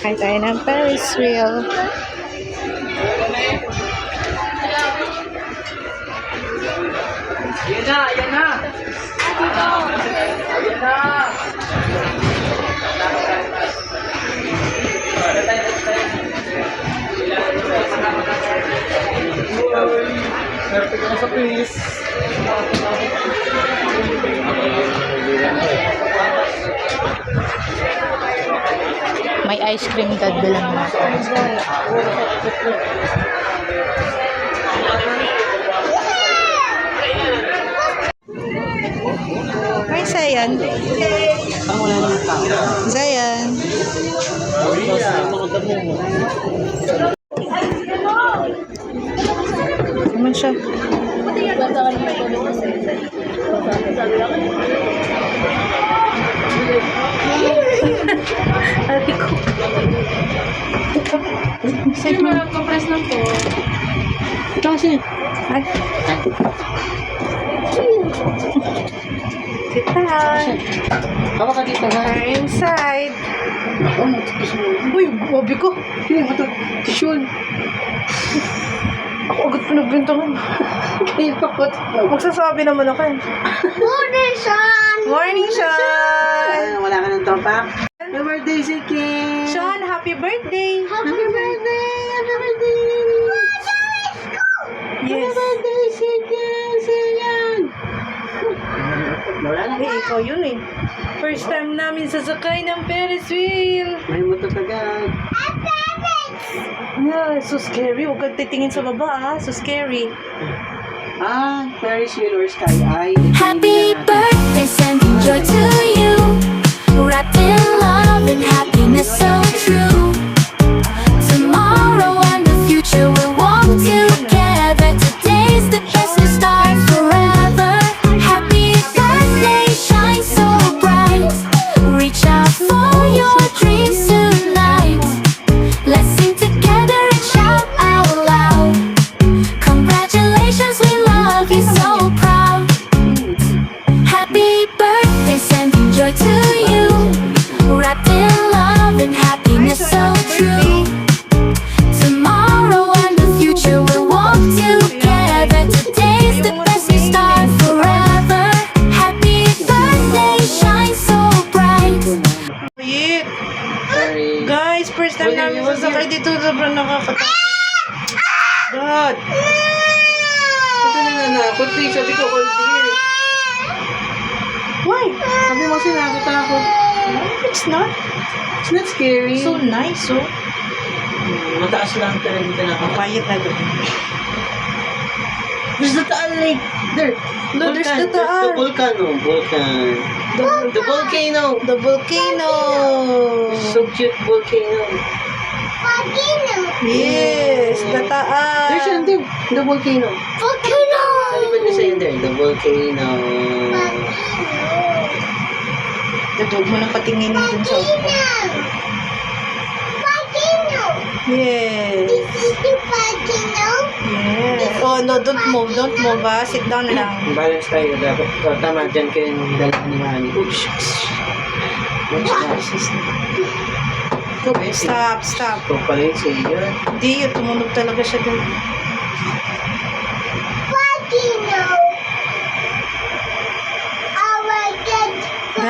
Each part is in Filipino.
Sasakay tayo ng Ferris wheel. Ayan na, ayan na. Ayan na. Perfect na sa quiz. Ice cream dad bilang natin. May Zayan. Zayan. Naman siya. Sige, mag-compress lang po. Ito kasi. Ay. Down. Hawa ka dito ha. We're inside. Mo. Uy, wabi ko. Hindi, ito. Tissue. Ako agad pinagbintangan. Hindi, pakot. Magsasabi naman ako eh. Morning, Sean! Morning, Sean! Wala ka ng topak. Happy birthday si Kim. Sean, happy birthday! Happy birthday! Happy birthday! Yes. birthday si Kim. Siyan. Wala na. Eh, ikaw yun eh. First time namin sasakay ng Ferris wheel. May motor agad. Yeah, so scary. Huwag kang titingin sa baba ah. So scary. Ah, Ferris wheel or sky eye. Happy birthday, sending joy to you. Happiness. So Kunti, sabi ko, kunti. Why? Sabi mo kasi nakakatakot. It's not. It's not scary. So nice, oh. Mataas lang pero hindi ka. Quiet na doon. There's the taal lake. There. No, there's the taal. the volcano. Volcan. The, The volcano. the volcano. So cute volcano. Yes, the taas. There's there. The volcano. Volcano! Sa likod na sa'yo The volcano. Dadog mo nang patinginin dun sa upo. Yes. Yes. Oh, no, don't move. Don't move, ah. Sit down lang. Balance tayo. Dapat. Oh, tama. Diyan kayo yung dala ni Mami. Oops. Bessie. Stop, stop. Ito pala yun sa iyo. Hindi, tumunog talaga siya dun.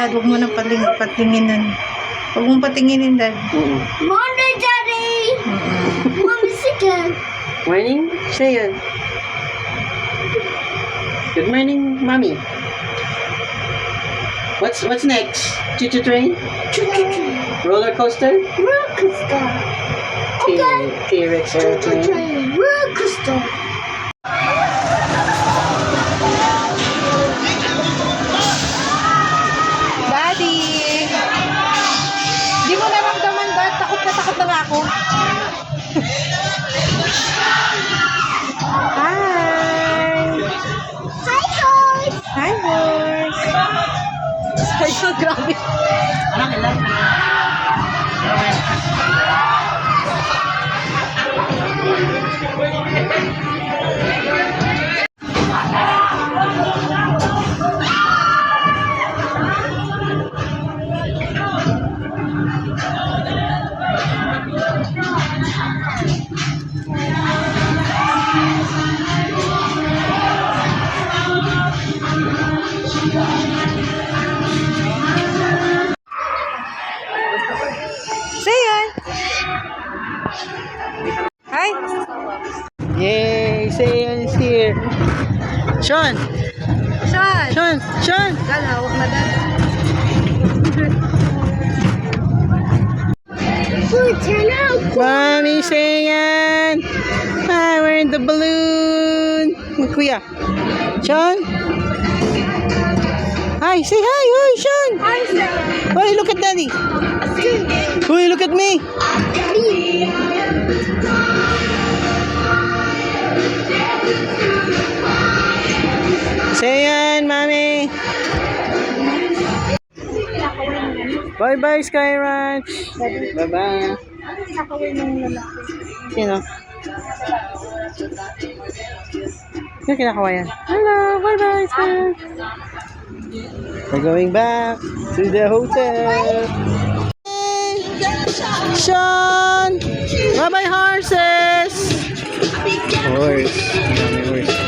Dad, huwag mo nang pating patinginan. Huwag mong patinginin, Dad. Oo. Morning, Daddy! Mm-mm. Mommy, again. Morning, siya yun. Good morning, Mommy. What's what's next? Choo-choo train? Roller coaster? Roller T- T-Rex airplane? train. Roller coaster. Horse! Ay, so grabe. Anak, ilan? Sean! Sean! Sean! Sean! Dal, hawak na dal. Food, turn out. Mommy Sayan! Hi, we're in the balloon! Kuya. Sean? Hi, say hi! Hi, Sean! Hi, sir. Hey, look at daddy! Hey, look at me! Sayan, Mommy! Bye-bye, Sky Ranch! Bye-bye! Sino? Sino kinakawayan? Hello! Bye-bye, Sky Ranch! We're going back to the hotel. Sean! Bye-bye, horses! Horse.